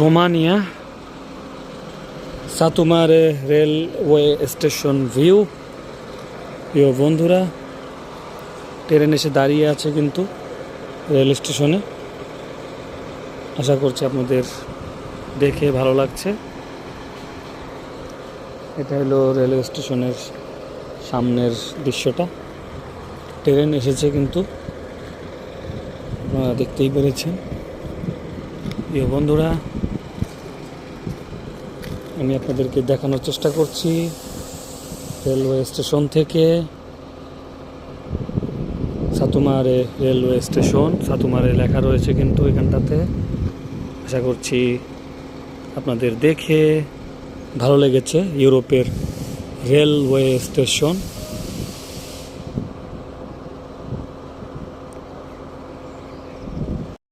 Romania Satu Mare railway station view প্রিয় বন্ধুরা, train এসে দাঁড়িয়ে আছে কিন্তু রেল স্টেশনে আশা করছি আপনাদের দেখে ভালো লাগছে। এটা হলো রেলওয়ে স্টেশনের সামনের দৃশ্যটা। ট্রেন এসেছে কিন্তু আপনারা দেখতেই পেরেছেন। প্রিয় বন্ধুরা আমি আপনাদেরকে দেখানোর চেষ্টা করছি রেলওয়ে স্টেশন থেকে। সাতুমারে রেলওয়ে স্টেশন, সাতুমারে লেখা রয়েছে কিন্তু এখানটাতে। আশা করছি আপনাদের দেখে ভালো লেগেছে ইউরোপের রেলওয়ে স্টেশন।